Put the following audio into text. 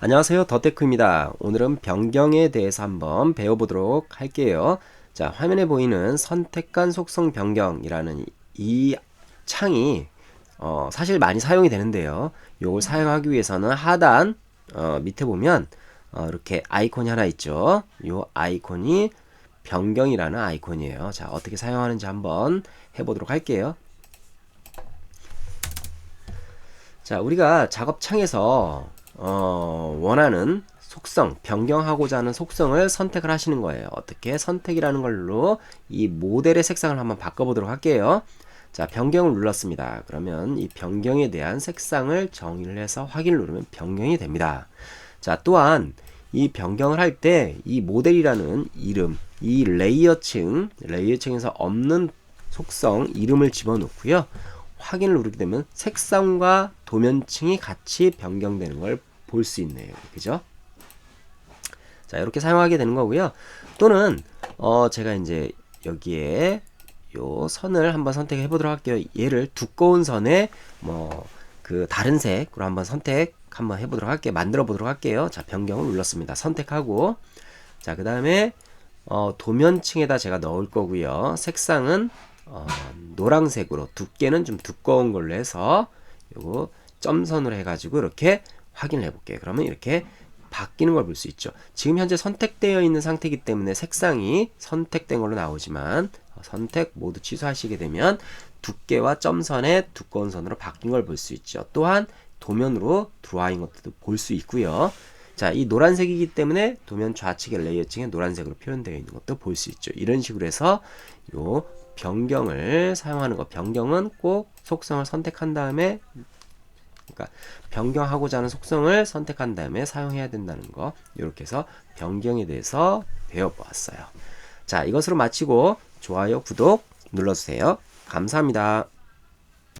안녕하세요. 더테크입니다. 오늘은 변경에 대해서 한번 배워보도록 할게요. 자, 화면에 보이는 선택간 속성 변경이라는 이 창이 어, 사실 많이 사용이 되는데요. 이걸 사용하기 위해서는 하단 어, 밑에 보면 어, 이렇게 아이콘이 하나 있죠. 이 아이콘이 변경이라는 아이콘이에요. 자, 어떻게 사용하는지 한번 해보도록 할게요. 자, 우리가 작업창에서 어, 원하는 속성, 변경하고자 하는 속성을 선택을 하시는 거예요. 어떻게? 선택이라는 걸로 이 모델의 색상을 한번 바꿔보도록 할게요. 자, 변경을 눌렀습니다. 그러면 이 변경에 대한 색상을 정의를 해서 확인을 누르면 변경이 됩니다. 자, 또한 이 변경을 할 때 이 모델이라는 이름, 이 레이어층, 레이어층에서 없는 속성 이름을 집어넣고요. 확인을 누르게 되면 색상과 도면층이 같이 변경되는 걸 볼 수 있네요. 그죠? 자, 이렇게 사용하게 되는 거고요. 또는 어 제가 이제 여기에 요 선을 한번 선택해 보도록 할게요. 얘를 두꺼운 선에 뭐 그 다른 색으로 한번 선택 한번 해 보도록 할게요. 만들어 보도록 할게요. 자, 변경을 눌렀습니다. 선택하고 자, 그 다음에 어 도면층에다 제가 넣을 거고요. 색상은 어, 노란색으로 두께는 좀 두꺼운 걸로 해서 요거 점선으로 해가지고 이렇게 확인을 해볼게요. 그러면 이렇게 바뀌는 걸 볼 수 있죠. 지금 현재 선택되어 있는 상태이기 때문에 색상이 선택된 걸로 나오지만 어, 선택 모두 취소하시게 되면 두께와 점선의 두꺼운 선으로 바뀐 걸 볼 수 있죠. 또한 도면으로 들어와인 것도 볼 수 있고요. 자, 이 노란색이기 때문에 도면 좌측의 레이어층에 노란색으로 표현되어 있는 것도 볼 수 있죠. 이런 식으로 해서 요 변경을 사용하는 것. 변경은 꼭 속성을 선택한 다음에 그러니까 변경하고자 하는 속성을 선택한 다음에 사용해야 된다는 거. 이렇게 해서 변경에 대해서 배워보았어요. 자, 이것으로 마치고 좋아요, 구독 눌러주세요. 감사합니다.